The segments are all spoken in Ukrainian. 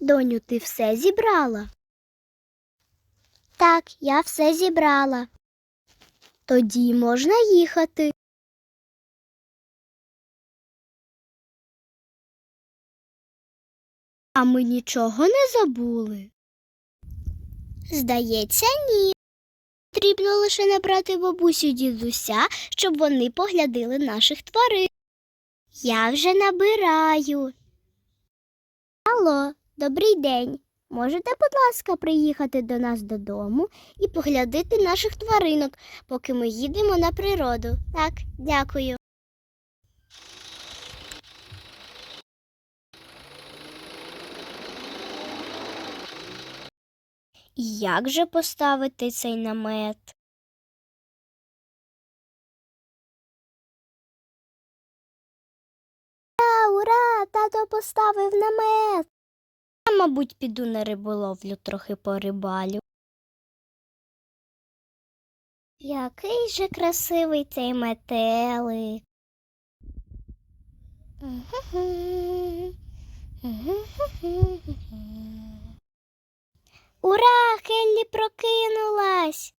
Доню, ти все зібрала? Так, я все зібрала. Тоді можна їхати. А ми нічого не забули. Здається, ні. Потрібно лише набрати бабусю дідуся, щоб вони поглядили наших тварин. Я вже набираю. Алло, добрий день. Можете, будь ласка, приїхати до нас додому і поглядати наших тваринок, поки ми їдемо на природу. Так, дякую. Як же поставити цей намет? Ура, ура! Тато поставив намет. Я, мабуть, піду на риболовлю трохи порибалю. Який же красивий цей метелик. Ура! Хеллі прокинулась.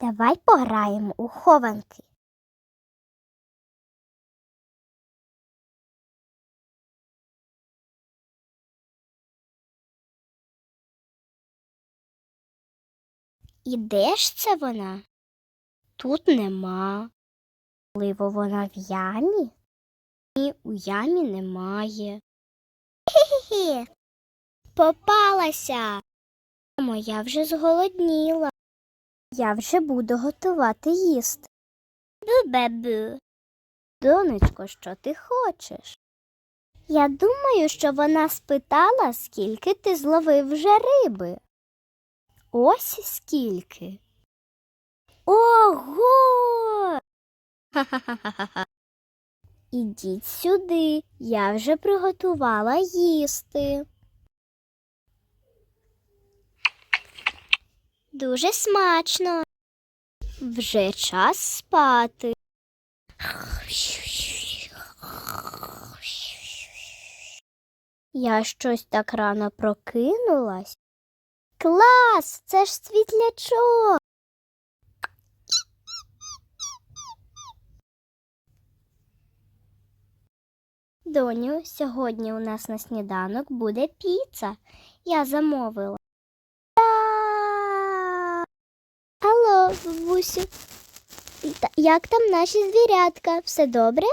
Давай пограємо у хованки. І де ж це вона? Тут нема. Можливо, вона в ямі? Ні, у ямі немає. Хі-хі. Попалася. Мамо, я вже зголодніла. Я вже буду готувати їсти. Бу-бе-бу. Донечко, що ти хочеш? Я думаю, що вона спитала, скільки ти зловив вже риби. Ось скільки. Ого! Ха-ха-ха-ха. Ідіть сюди, я вже приготувала їсти. Дуже смачно. Вже час спати. Я щось так рано прокинулась. Клас! Це ж світлячок. Доню, сьогодні у нас на сніданок буде піца. Я замовила. Алло, бабусю. Як там наші звірятка? Все добре?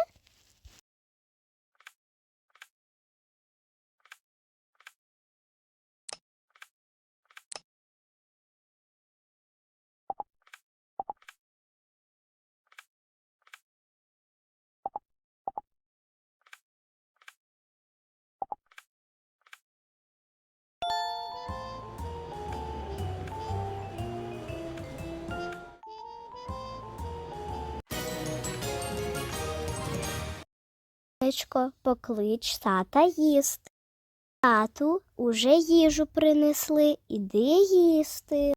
Сонечко, поклич тата їсти. Тату, уже їжу принесли, іди їсти.